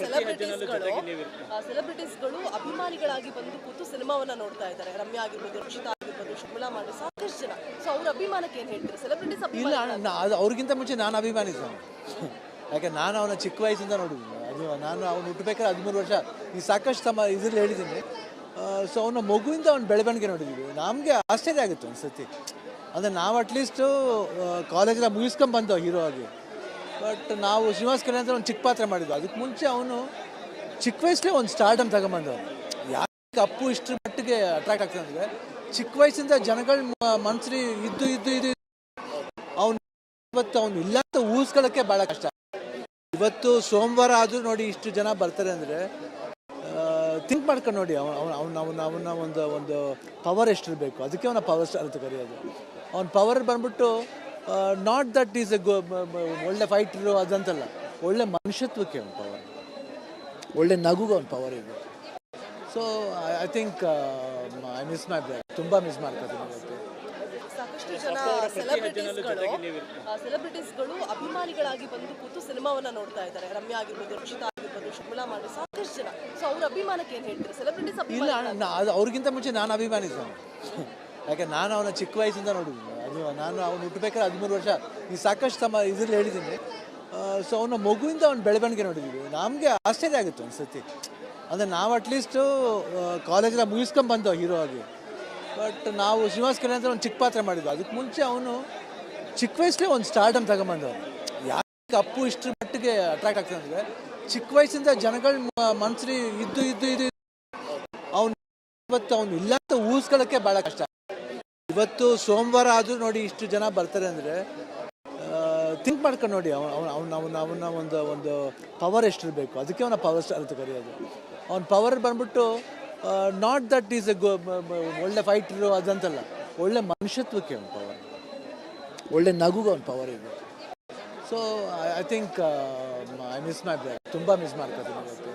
ಸೆಲೆಬ್ರಿಟೀಸ್ಗಳು ಸೆಲೆಬ್ರಿಟೀಸ್ಗಳು ಅಭಿಮಾನಿಗಳಾಗಿ ಬಂದು ಕೂತು ಸಿನಿಮಾವನ್ನ ನೋಡ್ತಾ ಇದ್ದಾರೆ. ರಮ್ಯಾ ಆಗಿರ್ಬೋದು ರಕ್ಷಿತಾ ಆಗಿರ್ಬೋದು ಶರ್ಮಿಳಾ ಮಾಡಿ ಸಾಕಷ್ಟು ಜನ. ಸೊ ಅವ್ರ ಅಭಿಮಾನಕ್ಕೆ ಏನ್ ಹೇಳ್ತಾರೆ? ಸೆಲೆಬ್ರಿಟೀಸ್ ಇಲ್ಲ ಅದು ಅವ್ರಿಗಿಂತ ಮುಂಚೆ ನಾನು ಅಭಿಮಾನಿಸ ಯಾಕೆ ನಾನು ಅವನ ಚಿಕ್ಕ ವಯಸ್ಸಿಂದ ನೋಡಿದ್ದೀನಿ. ಅದು ನಾನು ಅವ್ನು ಹುಟ್ಟಬೇಕಾದ್ರೆ ಹದಿಮೂರು ವರ್ಷ. ಈ ಸಾಕಷ್ಟು ತಮ್ಮ ಇದ್ರಲ್ಲಿ ಹೇಳಿದ್ದೀನಿ. ಸೊ ಅವನ ಮಗುವಿಂದ ಅವ್ನ ಬೆಳವಣಿಗೆ ನೋಡಿದ್ದೀವಿ ನಮಗೆ ಆಶ್ಚರ್ಯ ಆಗುತ್ತೆ ಒಂದು ಸತಿ ಅಂದರೆ ನಾವು ಅಟ್ಲೀಸ್ಟು ಕಾಲೇಜೆಲ್ಲ ಮುಗಿಸ್ಕೊಂಡು ಬಂದೋ ಹೀರೋ ಆಗಿ. ಬಟ್ ನಾವು ಶ್ರೀನಿವಾಸ್ ಕಲ್ಯಾಣ್ ಒಂದು ಚಿಕ್ಕ ಪಾತ್ರ ಮಾಡಿದ್ದು. ಅದಕ್ಕೆ ಮುಂಚೆ ಅವನು ಚಿಕ್ಕ ವಯಸ್ಸಲ್ಲೇ ಒಂದು ಸ್ಟಾರ್ಡಮ್ ತಗೊಂಬಂದು ಯಾಕೆ ಅಪ್ಪು ಇಷ್ಟರ ಮಟ್ಟಿಗೆ ಅಟ್ರಾಕ್ಟ್ ಆಗ್ತದೆ ಅಂದರೆ ಚಿಕ್ಕ ವಯಸ್ಸಿಂದ ಜನಗಳ ಮನ್ಸಲ್ಲಿ ಇದ್ದು ಇದ್ದು ಇದ್ದು ಅವನು ಇವತ್ತು ಅವನು ಇಲ್ಲ ಅಂತ ಊಹಿಸ್ಕೊಳ್ಳೋಕ್ಕೆ ಭಾಳ ಕಷ್ಟ. ಇವತ್ತು ಸೋಮವಾರ ಆದರೂ ನೋಡಿ ಇಷ್ಟು ಜನ ಬರ್ತಾರೆ ಅಂದರೆ ಥಿಂಕ್ ಮಾಡ್ಕೊಂಡು ನೋಡಿ ಅವನು ಅವನು, ಅವನ ಅವನ ಅವನ ಒಂದು ಒಂದು ಪವರ್ ಎಷ್ಟಿರಬೇಕು. ಅದಕ್ಕೆ ಅವನ ಪವರ್ ಸ್ಟಾರ್ ಅಂತ ಕರೆಯೋದು. ಅವ್ನ ಪವರ್ ಬಂದ್ಬಿಟ್ಟು ನಾಟ್ ದಟ್ ಈಸ್ ಎ ಒಳ್ಳೆ ಫೈಟ್ರು ಅದಂತಲ್ಲ. ಒಳ್ಳೆ ಮನುಷ್ಯತ್ವಕ್ಕೆ ಅವನ ಪವರ್ ಒಳ್ಳೆ ನಗುಗೆ ಅವನ ಪವರ್ ಇದೆ. So I think I miss ಮಾಡಿದೆ ತುಂಬ ಮಿಸ್ ಮಾಡ್ಕೊತೀನಿ ಇವತ್ತು. ಸಾಕಷ್ಟು ಜನ ಸೆಲೆಬ್ರಿಟೀಸ್ಗಳು ಸೆಲೆಬ್ರಿಟೀಸ್ಗಳು ಅಭಿಮಾನಿಗಳಾಗಿ ಬಂದು ಕೂತು ಸಿನಿಮಾವನ್ನ ನೋಡ್ತಾ ಇದ್ದಾರೆ. ರಮ್ಯಾ ಆಗಿರ್ಬೋದು ರಕ್ಷಿತಾ ಆಗಿರ್ಬೋದು ಶುಭಲಾ ಮಾಡಿ ಸಾಕಷ್ಟು ಜನ. ಸೊ ಅವ್ರ ಅಭಿಮಾನಕ್ಕೆ ಏನ್ ಹೇಳ್ತಾರೆ? ಸೆಲೆಬ್ರಿಟೀಸ್ ಇಲ್ಲ ಅದು ಅವ್ರಿಗಿಂತ ಮುಂಚೆ ನಾನು ಅಭಿಮಾನಿಸ ಯಾಕೆ ನಾನು ಅವನ ಚಿಕ್ಕ ವಯಸ್ಸಿಂದ ನೋಡಿದ್ದೀನಿ. ನಾನು ಅವ್ನು ಹುಟ್ಟಬೇಕಾದ್ರೆ ಹದಿಮೂರು ವರ್ಷ. ಈ ಸಾಕಷ್ಟು ತಮ್ಮ ಇದ್ರಲ್ಲಿ ಹೇಳಿದ್ದೀನಿ. ಸೊ ಅವನ ಮಗುವಿಂದ ಅವ್ನ ಬೆಳವಣಿಗೆ ನೋಡಿದ್ದೀವಿ ನಮಗೆ ಆಶ್ಚರ್ಯ ಆಗುತ್ತೆ ಒಂದು ಸತಿ ಅಂದರೆ ನಾವು ಅಟ್ಲೀಸ್ಟು ಕಾಲೇಜೆಲ್ಲ ಮುಗಿಸ್ಕೊಂಡು ಬಂದೋ ಹೀರೋ ಆಗಿ. ಬಟ್ ನಾವು ಶ್ರೀನಿವಾಸ್ ಕಲ್ಯಾಣ ಒಂದು ಚಿಕ್ಕ ಪಾತ್ರ ಮಾಡಿದ್ವು. ಅದಕ್ಕೆ ಮುಂಚೆ ಅವನು ಚಿಕ್ಕ ವಯಸ್ಸಲ್ಲೇ ಒಂದು ಸ್ಟಾರ್ಡಮ್ ತಗೊಂಬಂದವನು. ಯಾಕೆ ಅಪ್ಪು ಇಷ್ಟರ ಮಟ್ಟಿಗೆ ಅಟ್ರಾಕ್ಟ್ ಆಗ್ತದೆ ಅಂದರೆ, ಚಿಕ್ಕ ವಯಸ್ಸಿಂದ ಜನಗಳ ಮನ್ಸಲ್ಲಿ ಇದ್ದು ಇದ್ದು ಇದ್ದು ಅವನು ಇವತ್ತು ಅವನು ಇಲ್ಲ ಅಂತ ಊಹಿಸ್ಕೊಳ್ಳೋಕ್ಕೆ ಭಾಳ ಕಷ್ಟ. ಇವತ್ತು ಸೋಮವಾರ ಆದರೂ ನೋಡಿ ಇಷ್ಟು ಜನ ಬರ್ತಾರೆ ಅಂದರೆ ಥಿಂಕ್ ಮಾಡ್ಕೊಂಡು ನೋಡಿ ಅವನು ಅವನ ಅವನ ಅವನ ಒಂದು ಒಂದು ಪವರ್ ಎಷ್ಟಿರಬೇಕು. ಅದಕ್ಕೆ ಅವನ ಪವರ್ ಸ್ಟಾರ್ ಅಂತ ಕರೆಯೋದು. ಅವನ ಪವರ್ ಬಂದ್ಬಿಟ್ಟು not that is a go ಒಳ್ಳೆ ಫೈಟ್ರು ಅದಂತಲ್ಲ. ಒಳ್ಳೆ ಮನುಷ್ಯತ್ವಕ್ಕೆ ಅವನ ಪವರ್ ಒಳ್ಳೆ ನಗುಗೆ ಅವನ ಪವರ್ ಇದೆ. So I think I miss ಮಾಡಿದೆ ತುಂಬ ಮಿಸ್ ಮಾಡ್ಕೊತೀನಿ ಇವತ್ತು.